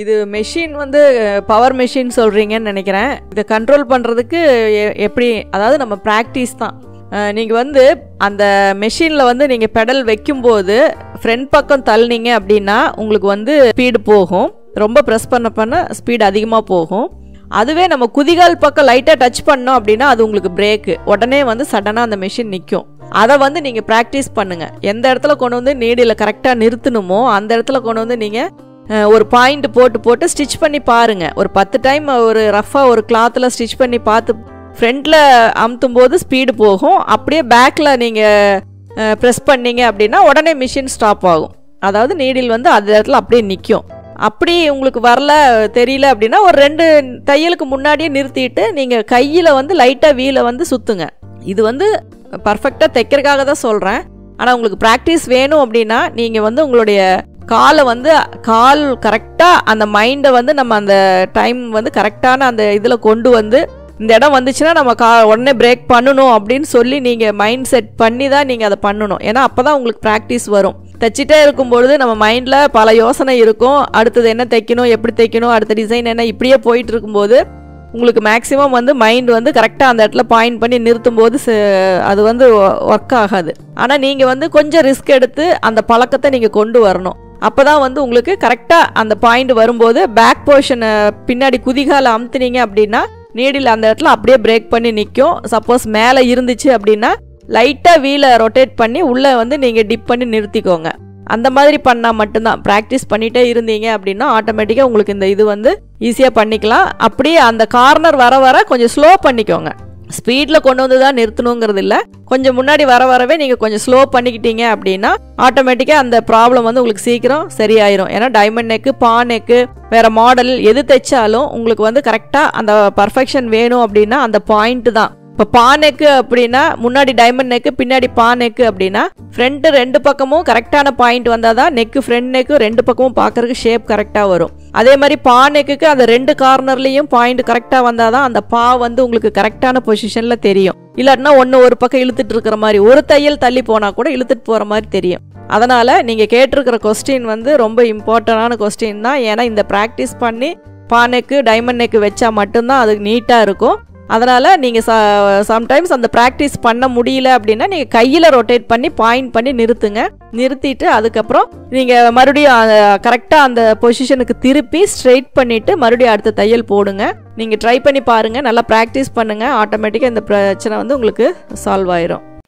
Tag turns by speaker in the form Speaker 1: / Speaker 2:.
Speaker 1: இது மெஷின் வந்து power machine சொல்கிறீங்கன்னு நினைக்கிறேன். இதை கண்ட்ரோல் பண்ணுறதுக்கு எப்படி அதாவது நம்ம ப்ராக்டிஸ் தான். நீங்கள் வந்து அந்த மெஷினில் வந்து நீங்கள் பெடல் வைக்கும்போது ஃப்ரண்ட் பக்கம் தள்ளினீங்க அப்படின்னா உங்களுக்கு வந்து ஸ்பீடு போகும். ரொம்ப ப்ரெஸ் பண்ண பண்ண ஸ்பீடு அதிகமாக போகும். அதுவே நம்ம குதிகால் பக்கம் லைட்டாக டச் பண்ணோம் அப்படின்னா அது உங்களுக்கு பிரேக்கு உடனே வந்து சடனாக அந்த மெஷின் நிற்கும் அதை வந்து நீங்கள் ப்ராக்டிஸ் பண்ணுங்கள் எந்த இடத்துல கொண்டு வந்து நீடியில் கரெக்டாக நிறுத்தணுமோ அந்த இடத்துல கொண்டு வந்து நீங்கள் ஒரு பாயிண்ட் போட்டு போட்டு ஸ்டிச் பண்ணி பாருங்கள் ஒரு பத்து டைம் ஒரு ரஃபாக ஒரு கிளாத்தில் ஸ்டிச் பண்ணி பார்த்து ஃப்ரண்ட்டில் அமுத்தும் போது ஸ்பீடு போகும். அப்படியே பேக்கில் நீங்கள் ப்ரெஸ் பண்ணீங்க அப்படின்னா உடனே மிஷின் ஸ்டாப் ஆகும். அதாவது நீடில் வந்து அந்த இடத்துல அப்படியே நிற்கும் அப்படி உங்களுக்கு வரல தெரியல அப்படின்னா ஒரு ரெண்டு தையலுக்கு முன்னாடியே நிறுத்திட்டு நீங்கள் கையில் வந்து லைட்டாக வீலை வந்து சுற்றுங்க இது வந்து பர்ஃபெக்டாக தைக்கிறதுக்காக தான் சொல்கிறேன் ஆனால் உங்களுக்கு ப்ராக்டிஸ் வேணும் அப்படின்னா நீங்கள் வந்து உங்களுடைய காலை வந்து கால் கரெக்டாக அந்த மைண்டை வந்து நம்ம அந்த டைம் வந்து கரெக்டான அந்த இதில் கொண்டு வந்து இந்த இடம் வந்துச்சுன்னா நம்ம கா உடனே பிரேக் பண்ணணும் அப்படின்னு சொல்லி நீங்கள் மைண்ட் செட் பண்ணி தான் நீங்கள் அதை பண்ணணும். ஏன்னா அப்போ தான் உங்களுக்கு ப்ராக்டிஸ் வரும். தைச்சிட்டே இருக்கும்பொழுது நம்ம மைண்டில் பல யோசனை இருக்கும். அடுத்தது என்ன தைக்கணும் எப்படி தைக்கணும் அடுத்த டிசைன் என்ன இப்படியே போயிட்டு இருக்கும்போது உங்களுக்கு மேக்ஸிமம் வந்து மைண்ட் வந்து கரெக்டாக அந்த இடத்துல பாயிண்ட் பண்ணி நிறுத்தும் போது அது வந்து ஒர்க் ஆகாது. ஆனால் நீங்கள் வந்து கொஞ்சம் ரிஸ்க் எடுத்து அந்த பழக்கத்தை நீங்கள் கொண்டு வரணும். அப்போ தான் வந்து உங்களுக்கு கரெக்டாக அந்த பாயிண்ட் வரும்போது பேக் போர்ஷனை பின்னாடி குதிகால அமுத்துனீங்க அப்படின்னா நீடில் அந்த இடத்துல அப்படியே பிரேக் பண்ணி நிற்கும் சப்போஸ் மேலே இருந்துச்சு அப்படின்னா லைட்டாக வீலை ரொட்டேட் பண்ணி உள்ளே வந்து நீங்கள் டிப் பண்ணி நிறுத்திக்கோங்க. அந்த மாதிரி பண்ணால் மட்டும்தான். ப்ராக்டிஸ் பண்ணிகிட்டே இருந்தீங்க அப்படின்னா ஆட்டோமேட்டிக்காக உங்களுக்கு இந்த இது வந்து ஈஸியாக பண்ணிக்கலாம். அப்படியே அந்த கார்னர் வர வர கொஞ்சம் ஸ்லோ பண்ணிக்கோங்க. ஸ்பீடில் கொண்டு வந்து தான் நிறுத்தணுங்கிறது இல்லை கொஞ்சம் முன்னாடி வர வரவே நீங்கள் கொஞ்சம் ஸ்லோ பண்ணிக்கிட்டீங்க அப்படின்னா ஆட்டோமேட்டிக்காக அந்த ப்ராப்ளம் வந்து உங்களுக்கு சீக்கிரம் சரியாயிரும். ஏன்னா டைமண்ட் நெக்கு பா நெக்கு வேறு மாடல் எது தைச்சாலும் உங்களுக்கு வந்து கரெக்டாக அந்த பர்ஃபெக்ஷன் வேணும் அப்படின்னா அந்த பாயிண்ட் தான். இப்போ பா நெக்கு அப்படின்னா முன்னாடி டைமண்ட் நெக்கு பின்னாடி பா நெக்கு அப்படின்னா ஃப்ரண்ட்டு ரெண்டு பக்கமும் கரெக்டான பாயிண்ட் வந்தால் தான் நெக்கு ஃப்ரண்ட் நெக்கு ரெண்டு பக்கமும் பார்க்கறதுக்கு ஷேப் கரெக்டாக வரும். அதே மாதிரி பா நெக்குக்கு அந்த ரெண்டு கார்னர்லேயும் பாயிண்ட் கரெக்டாக வந்தால் தான் அந்த பா வந்து உங்களுக்கு கரெக்டான பொசிஷனில் தெரியும். இல்லாட்டினா ஒன்று ஒரு பக்கம் இழுத்துட்டு இருக்கிற மாதிரி ஒரு தையல் தள்ளி போனால் கூட இழுத்துட்டு போகிற மாதிரி தெரியும். அதனால் நீங்கள் கேட்டிருக்கிற கொஸ்டின் வந்து ரொம்ப இம்பார்ட்டண்டான கொஸ்டின் தான். ஏன்னா இந்த ப்ராக்டிஸ் பண்ணி பா நெக்கு டைமண்ட் நெக்கு வச்சா மட்டும்தான் அது நீட்டாக இருக்கும். அதனால் நீங்கள் ச சம்டைம்ஸ் அந்த ப்ராக்டிஸ் பண்ண முடியல அப்படின்னா நீங்கள் கையில் ரொட்டேட் பண்ணி பாயிண்ட் பண்ணி நிறுத்துங்க. நிறுத்திட்டு அதுக்கப்புறம் நீங்கள் மறுபடியும் கரெக்டாக அந்த பொசிஷனுக்கு திருப்பி ஸ்ட்ரெயிட் பண்ணிவிட்டு மறுபடியும் அடுத்த தையல் போடுங்க. நீங்கள் ட்ரை பண்ணி பாருங்கள் நல்லா ப்ராக்டிஸ் பண்ணுங்கள் ஆட்டோமேட்டிக்காக இந்த பிரச்சனை வந்து உங்களுக்கு சால்வ் ஆயிரும்.